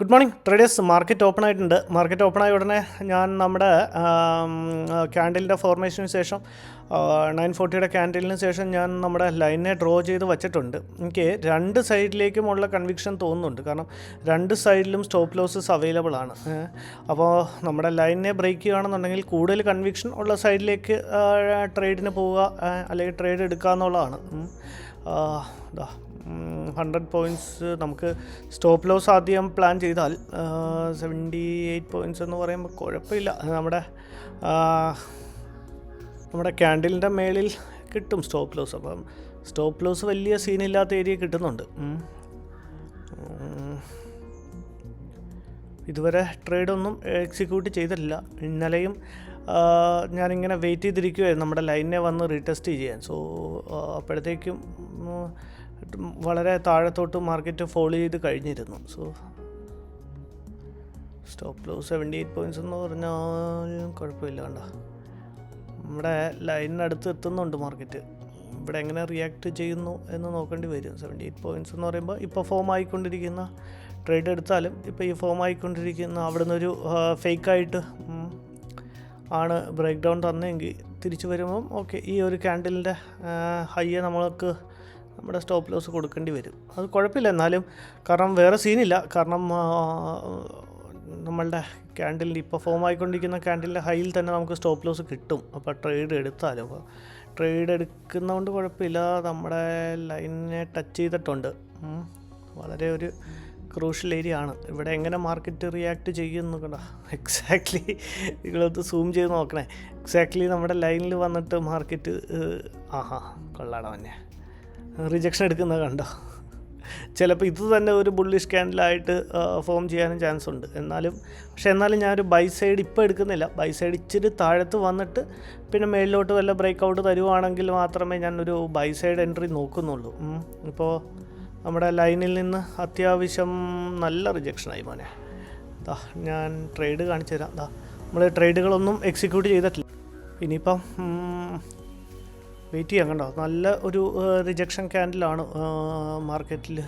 Good morning traders market open ആയിട്ടുണ്ട്. Market open ആയ ഉടനെ ഞാൻ നമ്മുടെ ക്യാൻഡലിന്റെ ഫോർമേഷന് ശേഷം നയൻ ഫോർട്ടിയുടെ ക്യാൻഡലിന് ശേഷം ഞാൻ നമ്മുടെ ലൈനെ ഡ്രോ ചെയ്ത് വച്ചിട്ടുണ്ട്. എനിക്ക് രണ്ട് സൈഡിലേക്കുമുള്ള കൺവിക്ഷൻ തോന്നുന്നുണ്ട്. കാരണം രണ്ട് സൈഡിലും സ്റ്റോപ്പ് ലോസസ് അവൈലബിൾ ആണ്. അപ്പോൾ നമ്മുടെ ലൈനെ ബ്രേക്ക് ചെയ്യുകയാണെന്നുണ്ടെങ്കിൽ കൂടുതൽ കൺവിക്ഷൻ ഉള്ള സൈഡിലേക്ക് ട്രേഡിന് പോവുക അല്ലെങ്കിൽ ട്രേഡ് എടുക്കുക എന്നുള്ളതാണ്. ഹൺഡ്രഡ് പോയിന്റ്സ് നമുക്ക് സ്റ്റോപ്പ് ലോസ് ആദ്യം പ്ലാൻ ചെയ്താൽ സെവന്റി എയ്റ്റ് പോയിന്റ്സ് എന്ന് പറയുമ്പോൾ കുഴപ്പമില്ല നമ്മുടെ നമ്മുടെ ക്യാൻഡിലിന്റെ മേളിൽ കിട്ടും സ്റ്റോപ്പ് ലോസ് അപ്പം സ്റ്റോപ്പ് ലോസ് വലിയ സീനില്ലാത്ത ഏരിയ കിട്ടുന്നുണ്ട്. ഇതുവരെ ട്രേഡൊന്നും എക്സിക്യൂട്ട് ചെയ്തിട്ടില്ല. ഇന്നലെയും ഞാനിങ്ങനെ വെയിറ്റ് ചെയ്തിരിക്കുമായിരുന്നു നമ്മുടെ ലൈനിനെ വന്ന് റീടെസ്റ്റ് ചെയ്യാൻ. സോ അപ്പോഴത്തേക്കും വളരെ താഴത്തോട്ട് മാർക്കറ്റ് ഫോൾ ചെയ്ത് കഴിഞ്ഞിരുന്നു. So stop loss seventy eight points എന്ന് പറഞ്ഞാൽ കുഴപ്പമില്ല കണ്ട. നമ്മുടെ ലൈനിനടുത്ത് എത്തുന്നുണ്ട് മാർക്കറ്റ് ഇവിടെ എങ്ങനെ റിയാക്ട് ചെയ്യുന്നു എന്ന് നോക്കേണ്ടി വരും. സെവന്റി എയ്റ്റ് പോയിന്റ്സ് എന്ന് പറയുമ്പോൾ ഇപ്പോൾ ഫോം ആയിക്കൊണ്ടിരിക്കുന്ന ട്രേഡ് എടുത്താലും ഇപ്പോൾ ഈ ഫോം ആയിക്കൊണ്ടിരിക്കുന്ന അവിടുന്ന് ഒരു ഫേക്കായിട്ട് ആണ് ബ്രേക്ക് ഡൗൺ തന്നെങ്കിൽ തിരിച്ചു വരുമ്പം ഓക്കെ ഈ ഒരു ക്യാൻഡിലിന്റെ ഹൈയെ നമ്മൾക്ക് നമ്മുടെ സ്റ്റോപ്പ് ലോസ് കൊടുക്കേണ്ടി വരും. അത് കുഴപ്പമില്ല എന്നാലും കാരണം വേറെ സീനില്ല കാരണം നമ്മളുടെ ക്യാൻഡിലിന്റെ ഇപ്പോൾ ഫോം ആയിക്കൊണ്ടിരിക്കുന്ന ക്യാൻഡിലിന്റെ ഹൈയിൽ തന്നെ നമുക്ക് സ്റ്റോപ്പ് ലോസ് കിട്ടും. അപ്പോൾ ട്രേഡ് എടുത്താലും? അപ്പോൾ ട്രേഡ് എടുക്കുന്നതുകൊണ്ട് കുഴപ്പമില്ല. നമ്മുടെ ലൈനിനെ ടച്ച് ചെയ്തിട്ടുണ്ട്. വളരെ ഒരു ക്രൂഷ്യൽ ഏരിയ ആണ്. ഇവിടെ എങ്ങനെ മാർക്കറ്റ് റിയാക്ട് ചെയ്യുന്നു കണ്ട? എക്സാക്ട്ലി നിങ്ങളൊന്ന് സൂം ചെയ്ത് നോക്കണേ. എക്സാക്ട്ലി നമ്മുടെ ലൈനിൽ വന്നിട്ട് മാർക്കറ്റ് ആഹാ കൊള്ളാണ് മഞ്ഞ റിജക്ഷൻ എടുക്കുന്നത് കണ്ടോ? ചിലപ്പോൾ ഇത് തന്നെ ഒരു ബുള്ളിഷ് ക്യാൻഡിലായിട്ട് ഫോം ചെയ്യാനും ചാൻസ് ഉണ്ട്. എന്നാലും പക്ഷേ എന്നാലും ഞാനൊരു ബൈ സൈഡ് ഇപ്പോൾ എടുക്കുന്നില്ല. ബൈ സൈഡ് ഇച്ചിരി താഴത്ത് വന്നിട്ട് പിന്നെ മേളിലോട്ട് വല്ല ബ്രേക്ക് ഔട്ട് തരുവാണെങ്കിൽ മാത്രമേ ഞാനൊരു ബൈ സൈഡ് എൻട്രി നോക്കുന്നുള്ളൂ. ഇപ്പോൾ നമ്മുടെ ലൈനിൽ നിന്ന് അത്യാവശ്യം നല്ല റിജക്ഷനായി മോനെ. ദാ ഞാൻ ട്രേഡ് കാണിച്ചു തരാം. ദാ നമ്മൾ ട്രേഡുകളൊന്നും എക്സിക്യൂട്ട് ചെയ്തിട്ടില്ല. ഇനിയിപ്പം വെയിറ്റ് ചെയ്യാം കണ്ടോ? നല്ല ഒരു റിജക്ഷൻ ക്യാൻഡിലാണ് മാർക്കറ്റിൽ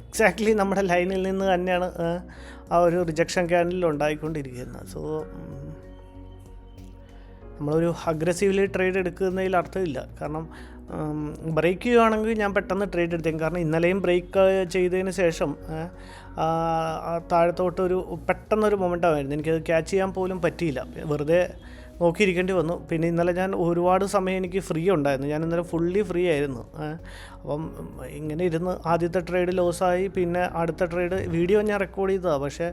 എക്സാക്ട്ലി നമ്മുടെ ലൈനിൽ നിന്ന് തന്നെയാണ് ആ, ഒരു റിജക്ഷൻ ക്യാൻഡിൽ ഉണ്ടായിക്കൊണ്ടിരിക്കുന്നത്. സോ നമ്മളൊരു അഗ്രസീവ്ലി ട്രേഡ് എടുക്കുന്നതിൽ അർത്ഥമില്ല. കാരണം ബ്രേക്ക് ചെയ്യുകയാണെങ്കിൽ ഞാൻ പെട്ടെന്ന് ട്രേഡ് എടുത്തേക്കും. കാരണം ഇന്നലെയും ബ്രേക്ക് ചെയ്തതിന് ശേഷം താഴത്തോട്ടൊരു പെട്ടെന്നൊരു മൊമെന്റായിരുന്നു എനിക്കത് ക്യാച്ച് ചെയ്യാൻ പോലും പറ്റിയില്ല. വെറുതെ നോക്കിയിരിക്കേണ്ടി വന്നു. പിന്നെ ഇന്നലെ ഞാൻ ഒരുപാട് സമയം എനിക്ക് ഫ്രീ ഉണ്ടായിരുന്നു. ഞാൻ ഇന്നലെ ഫുള്ളി ഫ്രീ ആയിരുന്നു. അപ്പം ഇങ്ങനെ ഇരുന്ന് ആദ്യത്തെ ട്രേഡ് ലോസായി പിന്നെ അടുത്ത ട്രേഡ് വീഡിയോ ഞാൻ റെക്കോർഡ് ചെയ്തതാണ് പക്ഷേ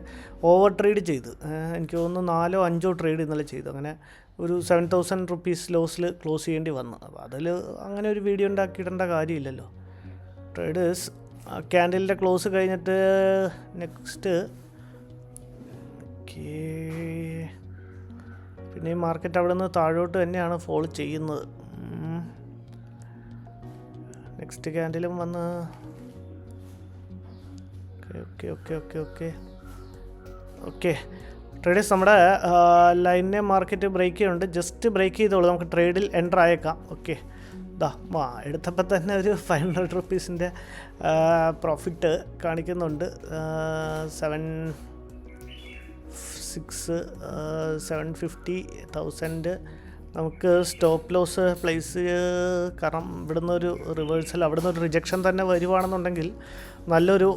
ഓവർ ട്രേഡ് ചെയ്ത്. എനിക്ക് തോന്നുന്നു നാലോ അഞ്ചോ ട്രേഡ് ഇന്നലെ ചെയ്തു. അങ്ങനെ ഒരു സെവൻ തൗസൻഡ് റുപ്പീസ് ലോസിൽ ക്ലോസ് ചെയ്യേണ്ടി വന്നു. അപ്പോൾ അതിൽ അങ്ങനെ ഒരു വീഡിയോ ഉണ്ടാക്കിയിടേണ്ട കാര്യമില്ലല്ലോ. ട്രേഡേഴ്സ് ക്യാൻഡലിന്റെ ക്ലോസ് കഴിഞ്ഞിട്ട് നെക്സ്റ്റ് ഓക്കേ പിന്നെ ഈ മാർക്കറ്റ് അവിടെ നിന്ന് താഴോട്ട് തന്നെയാണ് ഫോൾ ചെയ്യുന്നത്. നെക്സ്റ്റ് ക്യാൻഡിലും വന്ന് okay okay okay okay. Okay. Traders നമ്മുടെ ലൈനെ മാർക്കറ്റ് ബ്രേക്ക് ചെയ്യുന്നുണ്ട്. ജസ്റ്റ് ബ്രേക്ക് ചെയ്തോളൂ. നമുക്ക് ട്രേഡിൽ എന്റർ ആയേക്കാം. ഓക്കെ ദാ വാ എടുത്തപ്പോൾ തന്നെ ഒരു ഫൈവ് ഹൺഡ്രഡ് റുപ്പീസിന്റെ പ്രോഫിറ്റ് കാണിക്കുന്നുണ്ട്. Seven six seven fifty thousand നമുക്ക് സ്റ്റോപ്പ് ലോസ് പ്ലേസ് കാരണം ഇവിടുന്ന് ഒരു റിവേഴ്സൽ അവിടുന്ന് ഒരു റിജക്ഷൻ തന്നെ വരുവാണെന്നുണ്ടെങ്കിൽ നല്ലൊരു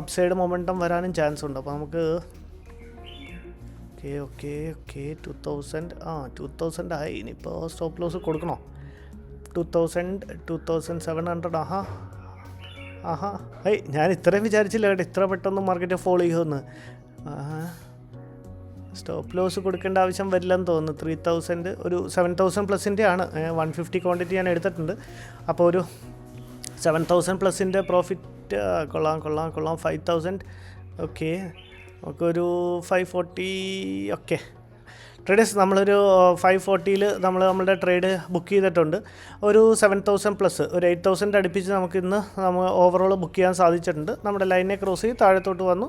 അപ്സൈഡ് മൊമെന്റം വരാനും ചാൻസ് ഉണ്ട്. അപ്പോൾ നമുക്ക് okay okay okay two thousand ആ ടു തൗസൻഡ് ആയി. ഇനിയിപ്പോൾ സ്റ്റോപ്പ് ലോസ് കൊടുക്കണോ? Two thousand two thousand seven hundred ആഹാ. ആഹാ. ഏയ് ഞാൻ ഇത്രയും വിചാരിച്ചില്ല കേട്ടോ. ഇത്ര പെട്ടെന്ന് മാർക്കറ്റ് ഫോളോ ചെയ്യുമെന്ന്. സ്റ്റോപ്പ് ലോസ് കൊടുക്കേണ്ട ആവശ്യം വരില്ലെന്ന് തോന്നുന്നു. ത്രീ തൗസൻഡ് ഒരു സെവൻ തൗസൻഡ് പ്ലസിന്റെ ആണ്. വൺ ഫിഫ്റ്റി ക്വാണ്ടിറ്റി ഞാൻ എടുത്തിട്ടുണ്ട്. അപ്പോൾ ഒരു സെവൻ തൗസൻഡ് പ്ലസിന്റെ പ്രോഫിറ്റ് കൊള്ളാം കൊള്ളാം കൊള്ളാം. ഫൈവ് തൗസൻഡ് ഓക്കെ നമുക്കൊരു ഫൈവ് ഫോർട്ടി ഒക്കെ. ട്രേഡേഴ്സ് നമ്മളൊരു ഫൈവ് ഫോർട്ടിയിൽ നമ്മൾ നമ്മളുടെ ട്രേഡ് ബുക്ക് ചെയ്തിട്ടുണ്ട്. ഒരു സെവൻ തൗസൻഡ് പ്ലസ് ഒരു എയ്റ്റ് തൗസൻഡ് അടുപ്പിച്ച് നമുക്ക് ഇന്ന് നമ്മൾ ഓവറോൾ ബുക്ക് ചെയ്യാൻ സാധിച്ചിട്ടുണ്ട്. നമ്മുടെ ലൈനെ ക്രോസ് ചെയ്ത് താഴത്തോട്ട് വന്നു.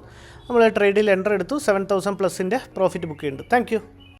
നമ്മൾ ട്രേഡിൽ എന്റർ എടുത്തു. സെവൻ തൗസൻഡ് പ്ലസിന്റെ പ്രോഫിറ്റ് ബുക്ക് ചെയ്യുന്നുണ്ട്. താങ്ക്